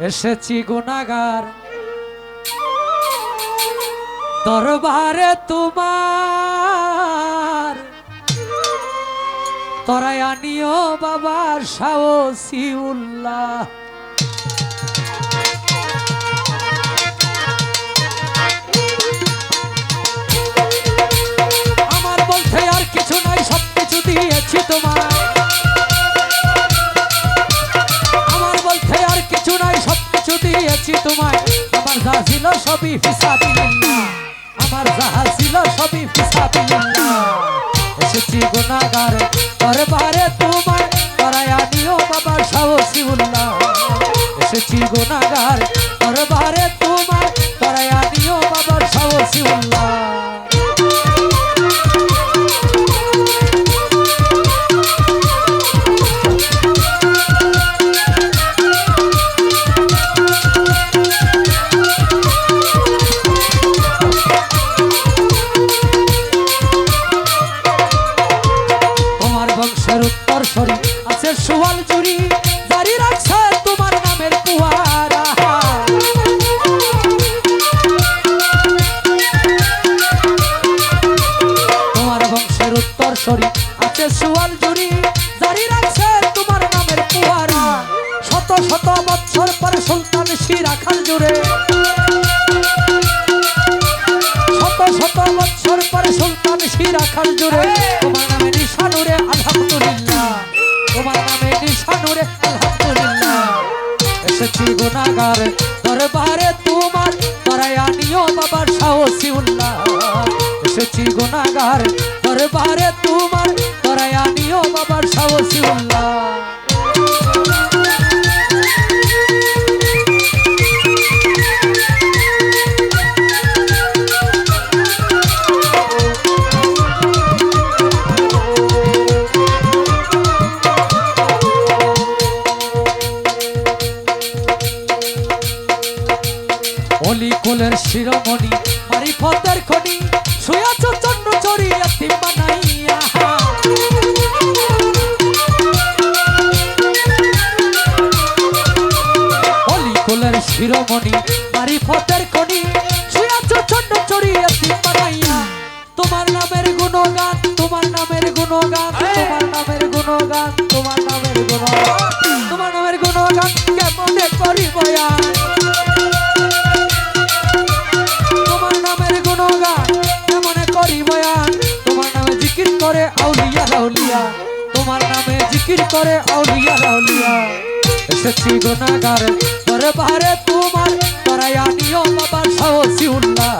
এসেছি গুনাগার দরবারে তোমার। তরাই আনিও বাবার সাহসি উল্লাহ। আমার বলতে আর কিছু নাই সব কিছু দিয়েছি তোমার তোমায়। আমার যা ছিল সবই ফিসাবিল্লাহ আমার যাহা সবই এসেছি গুনাগার দরবারে তোমায়। করায়া দিও বাবা সাহসী উল্লাহ এসেছি গুনাগার দরবারে তোমায়। করায়া দিও বাবা সাহসী উল্লাহ বংশের উত্তর সরি আছে সুয়াল জুড়ি জারি রাখছে তোমার নামের কুয়ারা। তোমার বংশের উত্তর সরি আছে সুয়াল জুড়ি জারি রাখছে তোমার নামের কুয়ারা। শত শত বছর পরে সুলতান শিরাখান জুড়ে শত শত বছর পরে সুলতান শিরাখান জুড়ে তোমার নামে নিশানুরে আলহামদুলিল্লাহ। এসেছি গুনাগার দরবারে তোমার তরাই আনিও বাবার সাহসী উল্লাহ এসেছি গুনাগার দরবারে তোমার তরাই আনিও বাবার সাহসী উল্লাহ নামের তোমার নামের গুণগান কেমনে করি বয়ান তোমার নামের গুণগান কেমনে করি বয়ান তোমার নামে জিকির করে আউলিয়া রাউলিয়া। তোমার নামে জিকির করে আউলিয়া রাউলিয়া। এসেছি গুণাগার, দরবারে তোমার তরাই আনিও বাবার সাহসী উল্লাহ।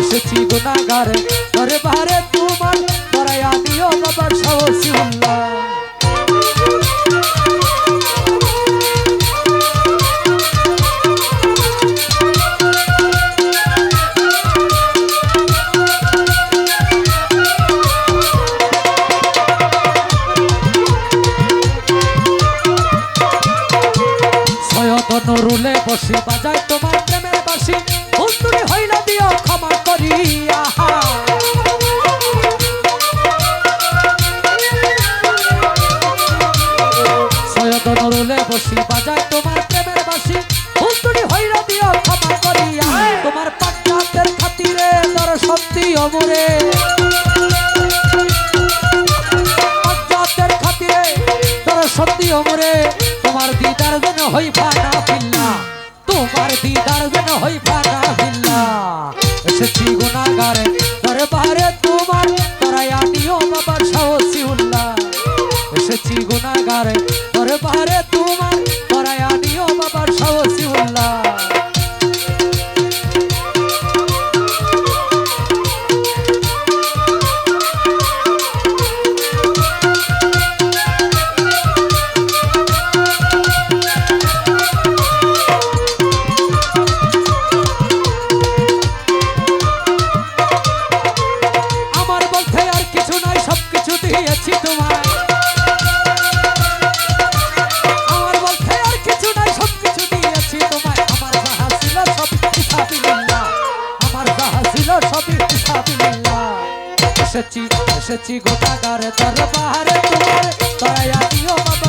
এসেছি গুণাগার, দরবারে তোমার তরাই আনিও বাবার সাহসী উল্লাহ। বসি বাজায় তোমার প্রেমের বাসি হুজুরি হইলা দিও ক্ষমা করিয়া সয়ত নরুলে বসি বাজায় তোমার প্রেমের বাসি হুজুরি হইলা দিও ক্ষমা করিয়া তোমার পাট্টাতের খাতিরে দর সত্যি অমরে। সত্যি অমরে। তোমার দিদার যেন হই ফানা ফিল্লা তোমার দিদার যেন হই ফানা ফিল্লা এসেছি গুণাগারে, দরবারে তোমার, তরাই আনিও বাবার সাহসী উল্লাহ এসেছি গুনাগারে হিসাবিল্লাহ এসেছি এসেছি গোটাগারে বাহারে তোমার তাই আমিও বাবার